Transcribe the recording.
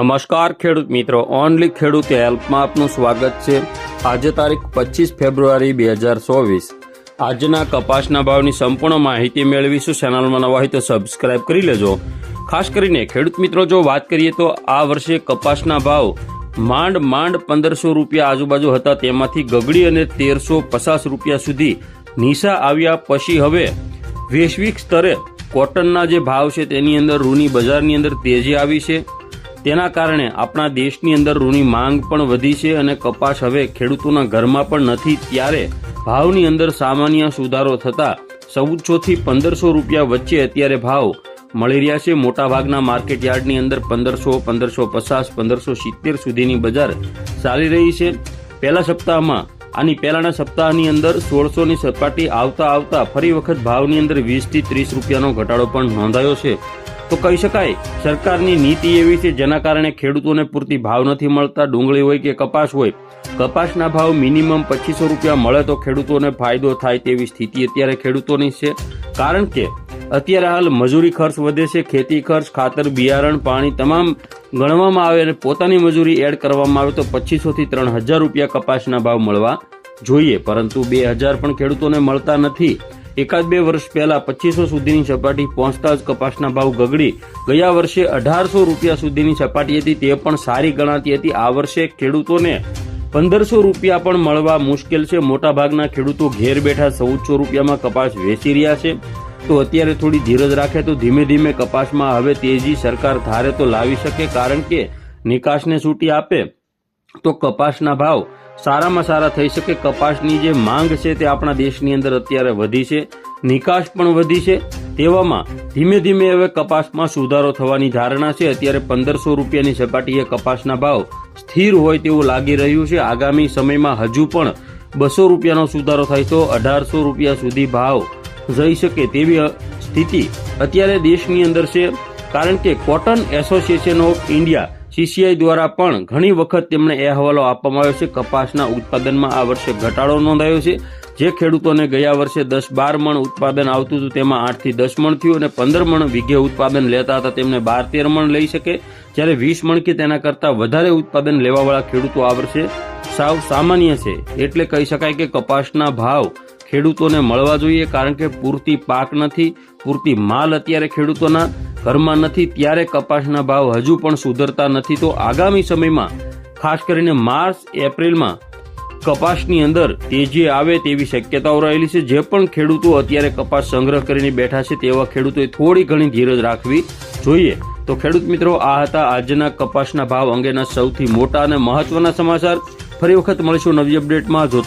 નમસ્કાર ખેડૂત મિત્રો. ઓનલી ખેડૂત હેલ્પમાં આપનું સ્વાગત છે. આજે તારીખ પચીસ ફેબ્રુઆરી બે હજાર ચોવીસ. આજના કપાસના ભાવની સંપૂર્ણ માહિતી મેળવીશું. ચેનલમાં નવા હોય તો સબસ્ક્રાઇબ કરી લેજો. ખાસ કરીને ખેડૂત મિત્રો, જો વાત કરીએ તો આ વર્ષે કપાસના ભાવ માંડ માંડ પંદરસો રૂપિયા આજુબાજુ હતા. તેમાંથી ગગડી અને તેરસો પચાસ રૂપિયા સુધી નિશા આવ્યા. પછી હવે વૈશ્વિક સ્તરે કોટનના જે ભાવ છે, તેની અંદર રૂની બજારની અંદર તેજી આવી છે. તેના કારણે આપણા દેશની અંદર રૂની માંગ પણ વધી છે અને કપાસ હવે ખેડૂતોના ઘરમાં પણ નથી ત્યારે ભાવની અંદર સામાન્ય સુધારો થતા ચૌદસોથી પંદરસો રૂપિયા વચ્ચે અત્યારે ભાવ મળી રહ્યા છે. મોટાભાગના માર્કેટ યાર્ડની અંદર પંદરસો પંદરસો પચાસ, પંદરસો સિત્તેર સુધીની બજાર ચાલી રહી છે. પહેલા સપ્તાહમાં આની પહેલાના સપ્તાહની અંદર સોળસોની સપાટી આવતા આવતા ફરી વખત ભાવની અંદર વીસથી ત્રીસ રૂપિયાનો ઘટાડો પણ નોંધાયો છે. તો કહી શકાય, સરકારની નીતિ એવી છે જેના કારણે ખેડૂતોને પૂરતી ભાવ નથી મળતા, ડુંગળી હોય કે કપાસ હોય. કપાસના ભાવ મિનિમમ પચીસો રૂપિયા મળે તો ખેડૂતોને ફાયદો થાય તેવી સ્થિતિ અત્યારે ખેડૂતોની છે. કારણ કે અત્યારે હાલ મજૂરી ખર્ચ વધે છે, ખેતી ખર્ચ, ખાતર, બિયારણ, પાણી તમામ ગણવામાં આવે અને પોતાની મજૂરી એડ કરવામાં આવે તો પચીસોથી ત્રણ હજાર રૂપિયા કપાસના ભાવ મળવા જોઈએ. પરંતુ બે હજાર પણ ખેડૂતોને મળતા નથી. એકાદ બે વર્ષ પહેલા પચીસો સુધીની સપાટી પહોંચતા જ કપાસના ભાવ ગગડી. ગયા વર્ષે અઢારસો રૂપિયા સુધીની સપાટી હતી, તે પણ સારી ગણાતી હતી. આ વર્ષે ખેડૂતોને પંદરસો રૂપિયા પણ મળવા મુશ્કેલ છે. મોટાભાગના ખેડૂતો ઘેર બેઠા ચૌદસો રૂપિયામાં કપાસ વેચી રહ્યા છે. તો અત્યારે થોડી ધીરજ રાખે તો ધીમે ધીમે કપાસમાં હવે તેજી સરકાર ધારે તો લાવી શકે, કારણ કે નિકાસને છૂટી આપે. તો કપાસના ભાવ સારામાં સારા થઈ શકે. કપાસની જે માંગ છે તે આપણા દેશની અંદર અત્યારે વધી છે. નિકાસ પણ વધી છે. તેવામાં ધીમે ધીમે હવે કપાસમાં સુધારો થવાની ધારણા છે. અત્યારે પંદરસો રૂપિયાની સપાટીએ કપાસના ભાવ સ્થિર હોય તેવું લાગી રહ્યું છે. આગામી સમયમાં હજુ પણ બસો રૂપિયાનો સુધારો થાય તો અઢારસો રૂપિયા સુધી ભાવ જઈ શકે તેવી સ્થિતિ અત્યારે દેશની અંદર છે. કારણ કે Cotton Association of India CCI દ્વારા પણ ઘણી વખત તેમણે એ હવાલો આપવામાં આવ્યો છે. કપાસના ઉત્પાદનમાં આ વર્ષે ઘટાડો નોંધાયો છે. જે ખેડૂતોને ગયા વર્ષે દસ બાર મણ ઉત્પાદન આવતું હતું, તેમાં આઠથી દસ મણ થયું અને પંદર મણ વીઘે ઉત્પાદન લેતા હતા. તેમને બાર તેર મણ લઈ શકે. જ્યારે વીસ મણ કે તેના કરતાં વધારે ઉત્પાદન લેવાવાળા ખેડૂતો આ વર્ષે સાવ સામાન્ય છે. એટલે કહી શકાય કે કપાસના ભાવ ખેડૂતોને મળવા જોઈએ, કારણ કે પૂરતી પાક નથી, પૂરતી માલ અત્યારે ખેડૂતોના ઘરમાં નથી, ત્યારે કપાસના ભાવ હજુ પણ સુધરતા નથી. તો આગામી સમયમાં, ખાસ કરીને માર્ચ, એપ્રિલમાં, કપાસની અંદર તેજી આવે તેવી શક્યતાઓ રહેલી છે. જે પણ ખેડૂતો અત્યારે કપાસ સંગ્રહ કરીને બેઠા છે, તેવા ખેડૂતોએ થોડી ઘણી ધીરજ રાખવી જોઈએ. તો ખેડૂત મિત્રો, આ હતા આજના કપાસના ભાવ અંગેના સૌથી મોટા અને મહત્વના સમાચાર. ફરી વખત મળીશું નવી અપડેટમાં. જો